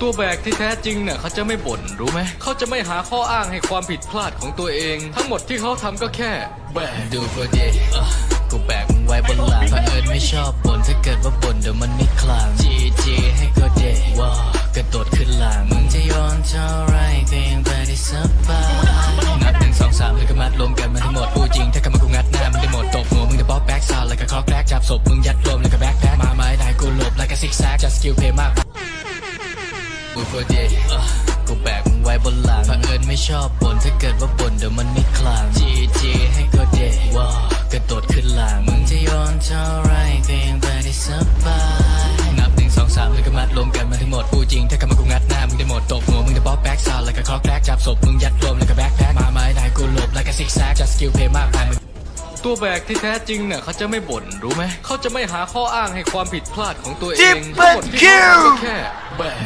ตัวแบกที่แท้จริงเนี่ยเขาจะไม่บ่นรู้ไหมเขาจะไม่หาข้ออ้างให้ความผิดพลาดของตัวเอง ทั้งหมดที่เขาทำก็แค่แบกดูโปรเดย์กูแบกมึงไว้บนหลังเผอิญไม่ชอบบ่นถ้าเกิดว่าบ่นเดี๋ยวมันไม่คลางจีจีให้ก็เดย์ว้าวกระโดดขึ้นหลังมึงจะโยนเท่าไรก็ยังไปได้สบายนับหนึ่งสองสามแล้วก็มัดรวมกันมาทั้งหมดพูดจริงถ้าคำว่ากูงัดหน้ามึงได้หมดตบหัวมึงจะป๊อกแบ็กซาวแล้วก็คอกแรกจับศพมึงยัดรวมแล้วก็แบ็คแพ็คมาไม้ได้กูหลบแล้วก็ซิกแซกจัดสกิลเพย์มาก กูโปรเดย์กูแบกมึงไว้บนหลังเผอิญไม่ชอบบ่นถ้าเกิดว่าบ่นเดี๋ยวมันไม่คลางจีจีให้ก็เดย์ว้าวกระโดดขึ้นหลังมึงจะโยนเท่าไรก็ยังไปได้สบายนับหนึ่งสองสามแล้วก็มัดรวมกันมาทั้งหมดพูดจริงถ้าคำว่ากูงัดหน้ามึงได้หมดตบหัวมึงจะป๊อกแบ็กซาวแล้วก็คอกแรกจับศพมึงยัดรวมแล้วก็แบ็คแพ็คมาไม้ได้กูหลบแล้วก็ซิกแซกจัดสกิลเพย์มากมายมึงตัวแบกที่แท้จริงเนี่ยเขาจะไม่บ่นรู้ไหมเขาจะไม่หาข้ออ้างให้ความผิดพลาดของตัวเอง Triple ทั้งหมดที่เขาทำก็ kill แค่แบก